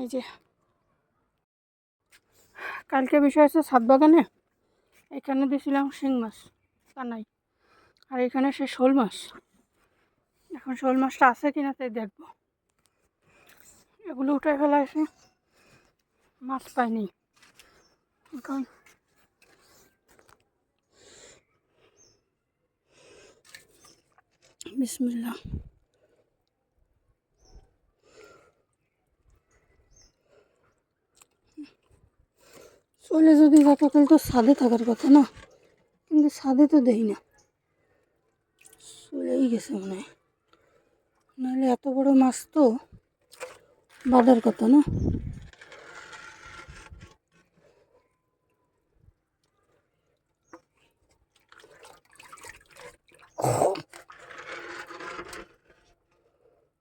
এই যে। কালকে বিষয় আছে সাত বাগানে। এখানে দিয়েছিলাম শিং মাছ, তা নাই। আর এখানে সে শোল মাছ। এখন শোল মাছটা আছে কিনা তাই দেখব। এগুলো উঠে ফেলা এসে মাছ পাইনি। এখন বিসমিল্লাহ। চলে যদি তাহলে তো ছাদে থাকার কথা না, কিন্তু ছাদে তো দেই না। চলেই গেছে মনে হয়। নাহলে এত বড় মাছ তো বাঁধার কথা না।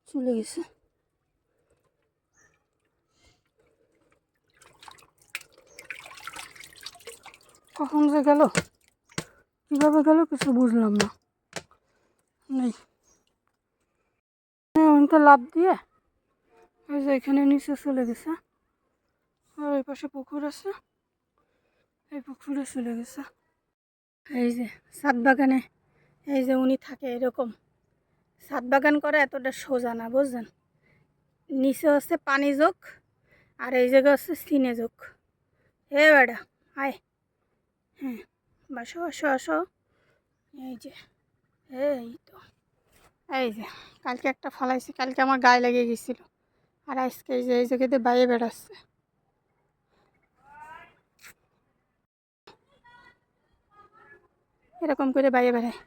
চলে গেছে। কখন যে গেল? কীভাবে গেল কিছু বুঝলাম না। নেই। তো লাভ দিয়ে ওই যে এখানে নিচে চলে গেছে। আর ওই পাশে পুকুর আছে। এই পুকুরে চলে গেছে। এই যে সাত বাগানে, এই যে উনি থাকে এরকম। সাত বাগান করা এতটা সোজা না, বুঝলেন? নিচে হচ্ছে পানি যোগ, আর এই জায়গা হচ্ছে সিনে যোগ। হে বেড়া, আয়। হ্যাঁ বাসো আসো আসো। এই যে, এই তো। এই যে, কালকে একটা ফলাইছি, কালকে আমার গায়ে লেগে গেছিল। আর আজকে এই যে, এই জায়গাতে বাইরে বেড়াচ্ছে। এরকম করে বাইরে বেড়ায়।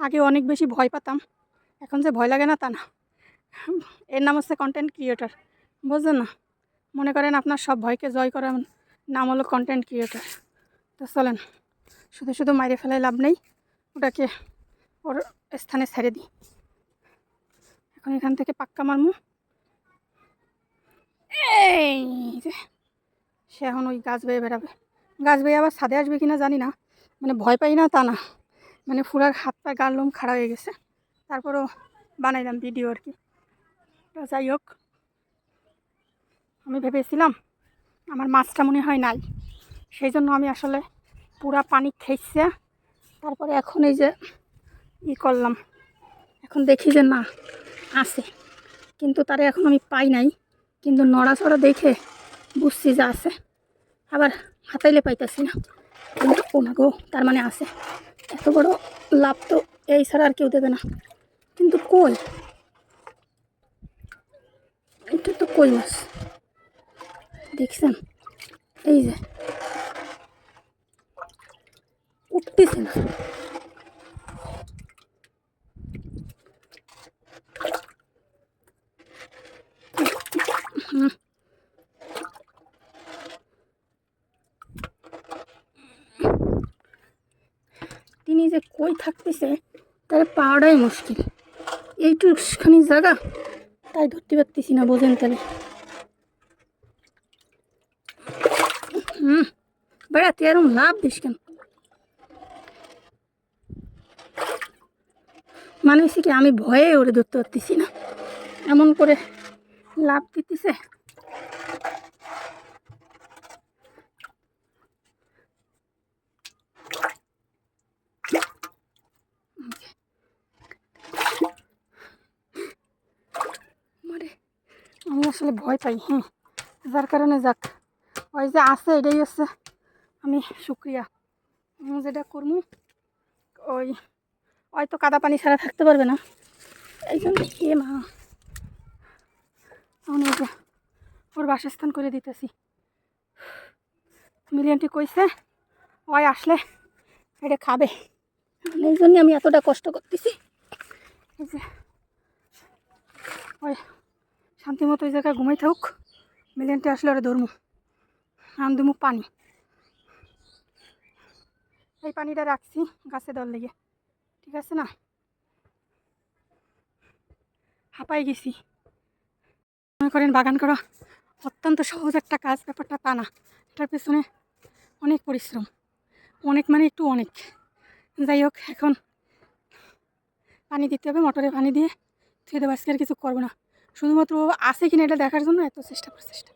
আগে অনেক বেশি ভয় পেতাম, এখন যে ভয় লাগে না তা না। এর নাম হচ্ছে কন্টেন্ট ক্রিয়েটার বুঝলেন না? মনে করেন আপনার সব ভয়কে জয় করার নাম হলো কন্টেন্ট ক্রিয়েটার তো চলেন, শুধু শুধু মাইরে ফেলায় লাভ নেই, ওটাকে ওর স্থানে ছেড়ে দিই। এখন এখান থেকে পাক্কা মারমু। এই যে, সে এখন ওই গাছ বেয়ে বেড়াবে। গাছ বেয়ে আবার ছাদে আসবে কিনা জানি না মানে ভয় পাই না তা না। মানে ফুরার হাত পা গার লোম খাড়া হয়ে গেছে। তারপরও বানাইলাম ভিডিও আর কি। তো যাই হোক, আমি ভেবেছিলাম আমার মাছটা মনে হয় নাই। সেই জন্য আমি আসলে পুরা পানি খেয়েছে। তারপরে এখন এই যে ই করলাম। এখন দেখি যে না, আছে। কিন্তু তারে এখন আমি পাই নাই। কিন্তু নড়াচড়া দেখে বুঝছি যে আছে। আবার হাতাইলে পাইতেছি না। কিন্তু ও মা গো তার মানে আছে। এত বড় লাভ তো এই ছাড়া আর কেউ দেবে না। কিন্তু কই? এটা তো কই মাছ? দেখছেন? এই যে উঠতেছে তিনি যে কই থাকতেছে, তার পাওয়াটাই মুশকিল। এইটুখানি জায়গা, তাই ধরতে পারতেছি না, বোঝেন তাহলে। হুম, বেড়াতে এরম লাভ দিস কেন? মানে হচ্ছে কি, আমি ভয়ে ওরে ধরতে পারতেছি না। এমন করে লাভ দিতেছে। আমি আসলে ভয় পাই হ্যাঁ। যার কারণে যাক, ওই যে আছে, এটাই হচ্ছে। আমি শুক্রিয়া। যেটা করব ওই হয়তো কাদা পানি ছাড়া থাকতে পারবে না। এই জন্য এ মা। ওর বাসস্থান করে দিতেছি। মিলিয়নটি কইছে, ওই আসলে এটা খাবে। এই জন্য আমি এতটা কষ্ট করতেছি। যে, ওই শান্তি মতো ওই জায়গায় ঘুমাই থাকুক মিলিয়নটি আসলে ওরা ধরমু। আম দিমু পানি। এই পানিটা রাখছি গাছে দল লেগে। ঠিক আছে না? হাঁপাই গেছি। মনে করেন বাগান করা অত্যন্ত সহজ একটা কাজ, ব্যাপারটা তা না। এটার পেছনে অনেক পরিশ্রম, অনেক মানে একটু অনেক। যাই হোক, এখন পানি দিতে হবে, মোটরে পানি দিয়ে ধুয়ে দেবো। আজকে আর কিছু করব না। শুধুমাত্র আছে কিনা এটা দেখার জন্য এত চেষ্টা প্রচেষ্টা